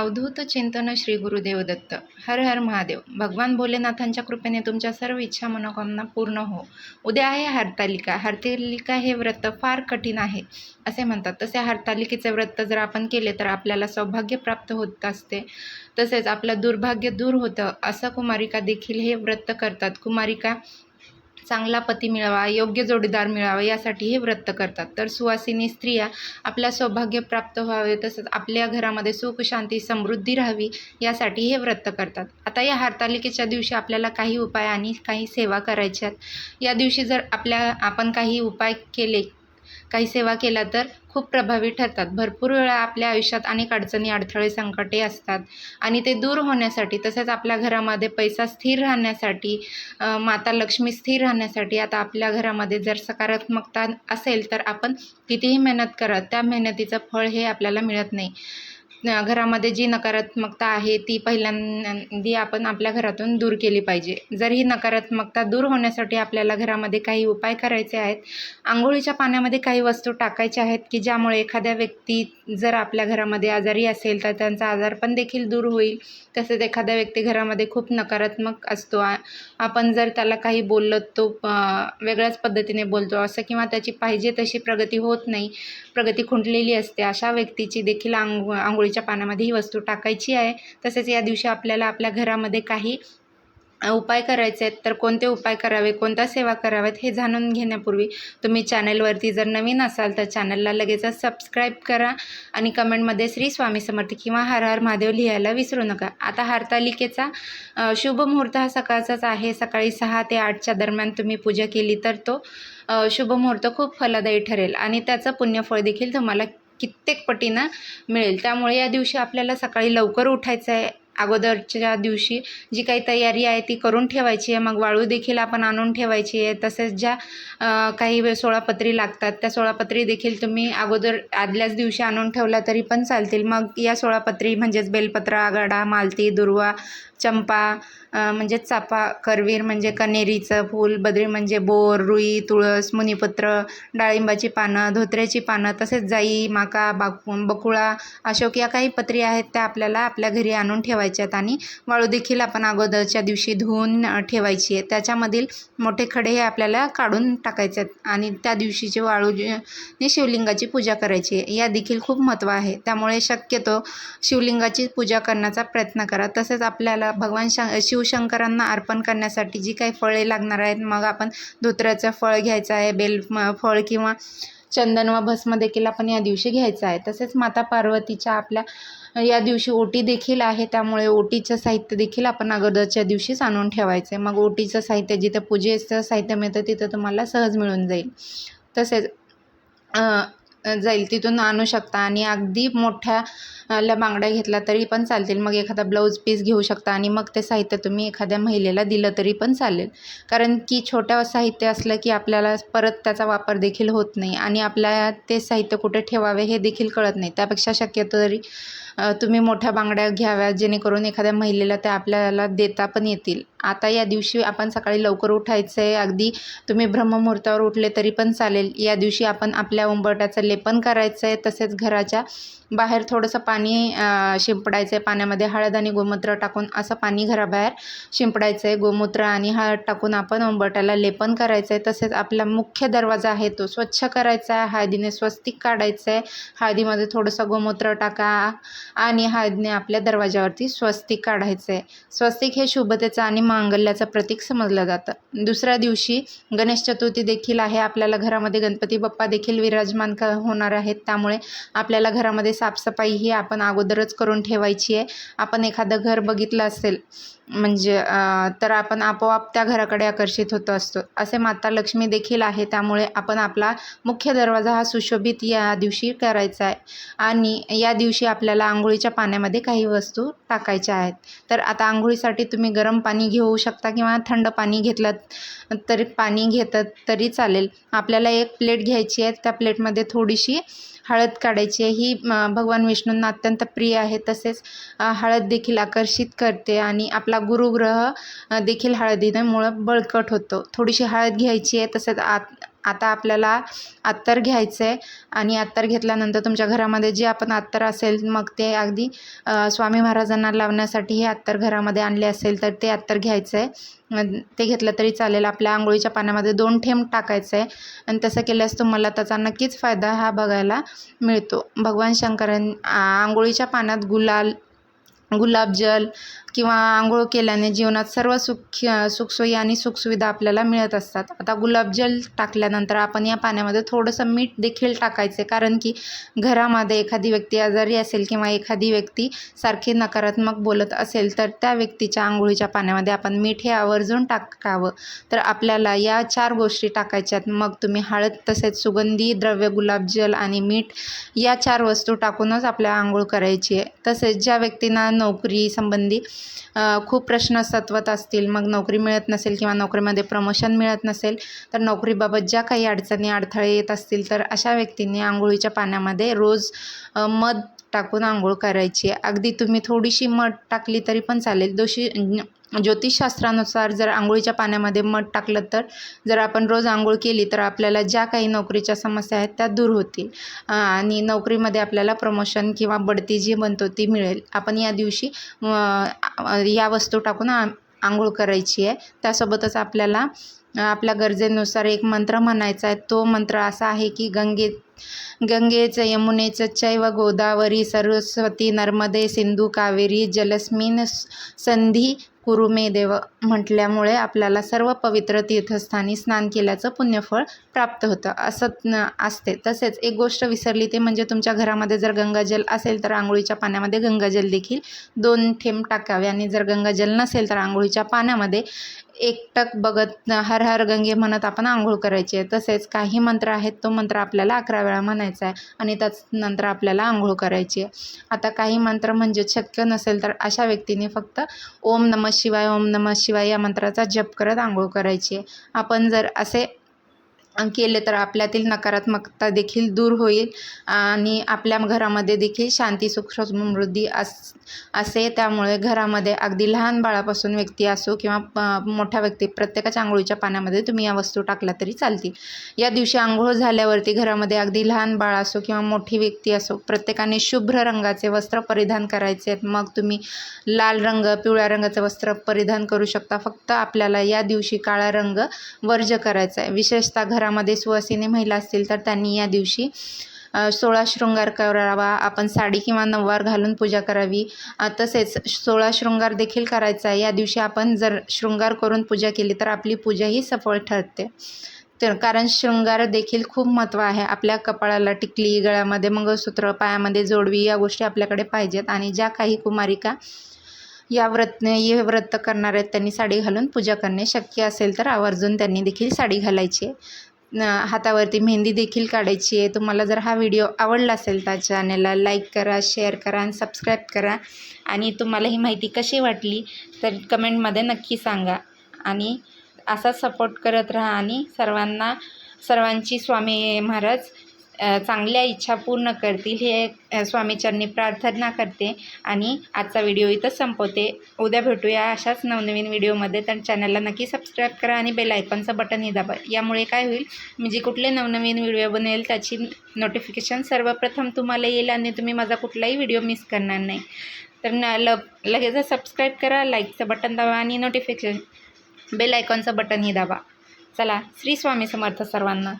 अवधूत चिंतन श्री गुरुदेव दत्त. हर हर महादेव. भगवान भोलेनाथांच्या कृपेने तुमच्या सर्व इच्छा मनोकामना पूर्ण हो. उद्या आहे हरतालिका. हरतालिका हे व्रत फार कठीण आहे असे म्हणतात. तसे हरतालिकेचे व्रत जर आपण केले तर आपल्याला सौभाग्य प्राप्त होत असते. तसेच आपलं दुर्भाग्य दूर होतं असं कुमारिका देखील हे व्रत करतात. कुमारिका चांगला पती मिळावा योग्य जोडीदार मिळावा यासाठी हे व्रत करतात. तर सुवासिनी स्त्रिया आपल्या सौभाग्य प्राप्त व्हावे तसंच आपल्या घरामध्ये सुख शांती समृद्धी राहावी यासाठी हे व्रत करतात. आता या हरतालिकेच्या दिवशी आपल्याला काही उपाय आणि काही सेवा करायच्यात या दिवशी जर आपल्या आपण काही उपाय केले काही सेवा केल्या तर खूप प्रभावी ठरतात. भरपूर वेळा आपल्या आयुष्यात अनेक अडचणी अडथळे संकटे असतात आणि ते दूर होण्यासाठी तसेच आपल्या घरामध्ये पैसा स्थिर राहण्यासाठी माता लक्ष्मी स्थिर राहण्यासाठी आता आपल्या घरामध्ये जर सकारात्मकता असेल तर आपण कितीही मेहनत करा त्या मेहनतीचं फळ हे आपल्याला मिळत नाही. घरामध्ये जी नकारात्मकता आहे ती पहिल्यांदी आपण आपल्या घरातून दूर केली पाहिजे. जर ही नकारात्मकता दूर होण्यासाठी आपल्याला घरामध्ये काही उपाय करायचे आहेत आंघोळीच्या पाण्यामध्ये काही वस्तू टाकायच्या आहेत की ज्यामुळे एखाद्या व्यक्ती जर आपल्या घरामध्ये आजारी असेल तर त्यांचा आजार पण देखील दूर होईल. तसेच एखाद्या व्यक्ती घरामध्ये खूप नकारात्मक असतो. आपण जर त्याला काही बोललो तो वेगळ्याच पद्धतीने बोलतो. असं किंवा त्याची पाहिजे तशी प्रगती होत नाही प्रगती खुंटलेली असते अशा व्यक्तीची देखील आंघो आंघोळी आंघोळीच्या पानामध्ये ही वस्तू टाकायची आहे. तसेच या दिवशी आपल्याला आपल्या घरामध्ये काही उपाय करायचे आहेत तर कोणते उपाय करावे कोणत्या सेवा कराव्यात हे जाणून घेण्यापूर्वी तुम्ही चॅनलवरती जर नवीन असाल तर चॅनलला लगेचच सबस्क्राईब करा आणि कमेंटमध्ये श्री स्वामी समर्थ किंवा हर हर महादेव लिहायला विसरू नका. आता हरतालिकेचा शुभ मुहूर्त हा सकाळचाच आहे. सकाळी सहा ते आठच्या दरम्यान तुम्ही पूजा केली तर तो शुभ मुहूर्त खूप फलदायी ठरेल आणि त्याचं पुण्यफळ देखील तुम्हाला कित्येक पटीनं मिळेल. त्यामुळे या दिवशी आपल्याला सकाळी लवकर उठायचं आहे. अगोदरच्या दिवशी जी काही तयारी आहे ती करून ठेवायची आहे. मग वाळू देखील आपण आणून ठेवायची आहे. तसेच ज्या काही वे- सोळापत्री लागतात त्या सोळापत्री देखील तुम्ही अगोदर आदल्याच दिवशी आणून ठेवल्या तरी पण चालतील. मग या सोळापत्री म्हणजेच बेलपत्र आगाडा मालती दुर्वा चंपा म्हणजे म्हणजेच चाफा करवीर म्हणजे कन्हेरीचं फूल बद्री म्हणजे बोर रुई तुळस मुनिपत्र डाळिंबाची पानं धोत्र्याची पानं तसेच जाई माका बाकू बकुळा अशोक या काही पत्री आहेत त्या आपल्याला आपल्या घरी आणून ठेवायच्या आहेत आणि वाळू देखील आपण अगोदरच्या दिवशी धुवून ठेवायची आहे. त्याच्यामधील मोठे खडे हे आपल्याला काढून टाकायचे आहेत आणि त्या दिवशीची वाळू शिवलिंगाची पूजा करायची आहे या देखील खूप महत्त्व आहे. त्यामुळे शक्यतो शिवलिंगाची पूजा करण्याचा प्रयत्न करा. तसेच आपल्याला भगवान शं शिवशंकरांना अर्पण करण्यासाठी जी काही फळे लागणार आहेत मग आपण धोत्र्याचं फळ घ्यायचं आहे बेल म- फळ किंवा चंदन व भस्म देखील आपण या दिवशी घ्यायचं आहे. तसेच माता पार्वतीच्या आपल्या या दिवशी ओटी देखील आहे त्यामुळे ओटीचं साहित्य देखील आपण अगोदरच्या दिवशीच आणून ठेवायचं आहे. मग ओटीचं साहित्य जिथं पूजेचं साहित्य मिळतं तिथं तुम्हाला सहज मिळून जाईल. तसेच जाईल. तिथून आणू शकता आणि अगदी मोठ्या ल्या बांगड्या घेतल्या तरी पण चालतील. मग एखादा ब्लाऊज पीस घेऊ शकता आणि मग ते साहित्य तुम्ही एखाद्या महिलेला दिलं तरी पण चालेल. कारण की छोट्या साहित्य असलं की आपल्याला परत त्याचा वापर देखील होत नाही आणि आपल्या ते साहित्य कुठे ठेवावे हे देखील कळत नाही. त्यापेक्षा शक्यतो तरी तुम्ही मोठ्या बांगड्या घ्याव्या जेणेकरून एखाद्या महिलेला त्या आपल्याला देता पण येतील. आता या दिवशी आपण सकाळी लवकर उठायचं आहे अगदी तुम्ही ब्रह्ममुहूर्तावर उठले तरी पण चालेल. या दिवशी आपण आपल्या उंबरट्याचं लेपन करायचं आहे तसेच घराच्या बाहेर थोडंसं पाणी शिंपडायचं आहे पाण्यामध्ये हळद आणि गोमूत्र टाकून असं पाणी घराबाहेर शिंपडायचं आहे गोमूत्र आणि हळद टाकून आपण उंबरट्याला लेपन करायचं आहे तसेच आपला मुख्य दरवाजा आहे तो स्वच्छ करायचा आहे हळदीने स्वस्तिक काढायचं आहे हळदीमध्ये थोडंसं गोमूत्र टाका. आणि हळदीने आपल्या दरवाजावरती स्वस्तिक काढायचं आहे स्वस्तिक हे शुभतेचं आणि मांगल्याचं प्रतीक समजलं जातं. दुसऱ्या दिवशी गणेश चतुर्थी देखील आहे. आपल्याला घरामध्ये गणपती बाप्पा देखील विराजमान क होणार आहेत. त्यामुळे आपल्याला घरामध्ये साफसफाई ही आपण अगोदरच करून ठेवायची आहे. आपण एखादं घर बघितलं असेल म्हणजे तर आपण आपोआप त्या घराकडे आकर्षित होत असतो. असे माता लक्ष्मी देखील आहे. त्यामुळे आपण आपला मुख्य दरवाजा हा सुशोभित या दिवशी करायचा आहे. आणि या दिवशी आपल्याला आंघोळीच्या पाण्यामध्ये काही वस्तू टाकायच्या आहेत. तर आता आंघोळीसाठी तुम्ही गरम पाणी घेऊ शकता किंवा थंड पाणी घेतलं तरी पाणी घेतात तरी चालेल. आपल्याला एक प्लेट घ्यायची आहे. त्या प्लेटमध्ये थोडीशी हळद काढायची आहे. ही भगवान विष्णूंना अत्यंत प्रिय आहे. तसेच हळद देखील आकर्षित करते आणि आपला गुरुग्रह देखील हळदीमुळं बळकट होतो. थोडीशी हळद घ्यायची आहे. तसेच आत आता आपल्याला अत्तर घ्यायचं आहे आणि अत्तर घेतल्यानंतर तुमच्या घरामध्ये जे आपण अत्तर असेल मग ते अगदी स्वामी महाराजांना लावण्यासाठी हे अत्तर घरामध्ये आणले असेल तर ते अत्तर घ्यायचं आहे. ते घेतलं तरी चालेल. आपल्या आंघोळीच्या पाण्यामध्ये दोन थेंब टाकायचं आहे आणि तसं केल्यास तुम्हाला त्याचा नक्कीच फायदा हा बघायला मिळतो. भगवान शंकरां आंघोळीच्या पाण्यात गुलाल गुलाबजल किंवा आंघोळ केल्याने जीवनात सर्व सुख सुखसोयी आणि सुखसुविधा आपल्याला मिळत असतात. आता गुलाबजल टाकल्यानंतर आपण या पाण्यामध्ये थोडंसं मीठ देखील टाकायचे. कारण की घरामध्ये एखादी व्यक्ती आजारी असेल किंवा एखादी व्यक्ती सारखी नकारात्मक बोलत असेल तर त्या व्यक्तीच्या आंघोळीच्या पाण्यामध्ये आपण मीठ हे आवर्जून टाकावं. तर आपल्याला या चार गोष्टी टाकायच्यात. मग तुम्ही हळद तसेच सुगंधी द्रव्य गुलाबजल आणि मीठ या चार वस्तू टाकूनच आपल्या आंघोळ करायची आहे. तसेच ज्या व्यक्तींना नोकरी संबंधी खूप प्रश्न सत्वत असतील मग नोकरी मिळत नसेल किंवा नोकरीमध्ये प्रमोशन मिळत नसेल तर नोकरीबाबत ज्या काही अडचणी अडथळे येत असतील तर अशा व्यक्तींनी आंघोळीच्या पाण्यामध्ये रोज मध टाकून आंघोळ करायची. आहे अगदी तुम्ही थोडीशी मध टाकली तरी पण चालेल. दोषी ज्योतिषशास्त्रानुसार जर आंघोळीच्या पाण्यामध्ये मध टाकलं तर जर आपण रोज आंघोळ केली तर आपल्याला ज्या काही नोकरीच्या समस्या आहेत त्या दूर होतील. आणि नोकरीमध्ये आपल्याला प्रमोशन किंवा बढती जी बनतो ती मिळेल. आपण या दिवशी या वस्तू टाकून आ आंघोळ करायची आहे. त्यासोबतच आपल्याला आपल्या गरजेनुसार एक मंत्र म्हणायचा आहे. तो मंत्र असा आहे की गंगे गंगेचं यमुनेचं चैव गोदावरी सरस्वती नर्मदे सिंधू कावेरी जलस्मिन संधी कुरु मे देव म्हटल्यामुळे आपल्याला सर्व पवित्र तीर्थस्थानी स्नान केल्याचं पुण्यफळ प्राप्त होतं. असं असते. तसेच एक गोष्ट विसरली ते म्हणजे तुमच्या घरामध्ये जर गंगाजल असेल तर आंघोळीच्या पाण्यामध्ये गंगाजल देखील दोन थेंब टाकावे आणि जर गंगाजल नसेल तर आंघोळीच्या पाण्यामध्ये एकटक बघत हर हर गंगे म्हणत आपण आंघोळ करायची. आहे तसेच काही मंत्र आहेत तो मंत्र आपल्याला अकरा वेळा म्हणायचा आहे आणि त्याच नंतर आपल्याला आंघोळ करायची आहे. आता काही मंत्र म्हणजे शक्य नसेल तर अशा व्यक्तीने फक्त ओम नम शिवाय ओम नम शिवाय या मंत्राचा जप करत आंघोळ करायची आहे. आपण जर असे केले तर आपल्यातील नकारात्मकता देखील दूर होईल आणि आपल्या घरामध्ये देखील शांती सुख समृद्धी अस असे त्यामुळे घरामध्ये अगदी लहान बाळापासून व्यक्ती असो किंवा प- व्यक्ती प्रत्येकाच्या आंघोळीच्या पाण्यामध्ये तुम्ही या वस्तू टाकल्या तरी चालतील. या दिवशी आंघोळ झाल्यावरती घरामध्ये अगदी लहान बाळ असो किंवा मोठी व्यक्ती असो प्रत्येकाने शुभ्र रंगाचे वस्त्र परिधान करायचे. आहेत मग तुम्ही लाल रंग पिवळ्या रंगाचं वस्त्र परिधान करू शकता. फक्त आपल्याला या दिवशी काळा रंग वर्ज करायचा आहे. विशेषतः घरामध्ये सुवासिनी महिला असतील तर त्यांनी या दिवशी सोळा शृंगार करावा आपण साडी किंवा नऊवार घालून पूजा करावी. तसेच सोळा शृंगार देखील करायचा आहे. या दिवशी आपण जर शृंगार करून पूजा केली तर आपली पूजाही सफळ ठरते. तर कारण शृंगार देखील खूप महत्त्व आहे. आपल्या कपाळाला टिकली गळ्यामध्ये मंगळसूत्र पायामध्ये जोडवी या गोष्टी आपल्याकडे पाहिजेत आणि ज्या काही कुमारिका या व्रत हे व्रत करणार आहेत त्यांनी साडी घालून पूजा करणे शक्य असेल तर आवर्जून त्यांनी देखील साडी घालायची आहे. हातावरती मेहंदी देखील काढायची आहे. तुम्हाला जर हा व्हिडिओ आवडला असेल तर चॅनलला लाईक करा शेअर करा आणि सबस्क्राईब करा. आणि तुम्हाला ही माहिती कशी वाटली तर कमेंटमध्ये नक्की सांगा. आणि असाच सपोर्ट करत राहा आणि सर्वांना सर्वांची स्वामी महाराज चांगल्या इच्छा पूर्ण करतील हे स्वामीचरणी प्रार्थना करते. आणि आजचा व्हिडिओ इथंच संपवते. उद्या भेटूया अशाच नवनवीन व्हिडिओमध्ये. तर चॅनलला नक्की सबस्क्राईब करा आणि बेल आयकॉनचं बटनही दाबा. यामुळे काय होईल? मी जे कुठले नवनवीन व्हिडिओ बनेल त्याची नोटिफिकेशन सर्वप्रथम तुम्हाला येईल आणि तुम्ही माझा कुठलाही व्हिडिओ मिस करणार नाही. तर न ल लगेच सबस्क्राईब करा लाईकचं बटन दाबा आणि नोटिफिकेशन बेल आयकॉनचं बटनही दाबा. चला श्री स्वामी समर्थ सर्वांना.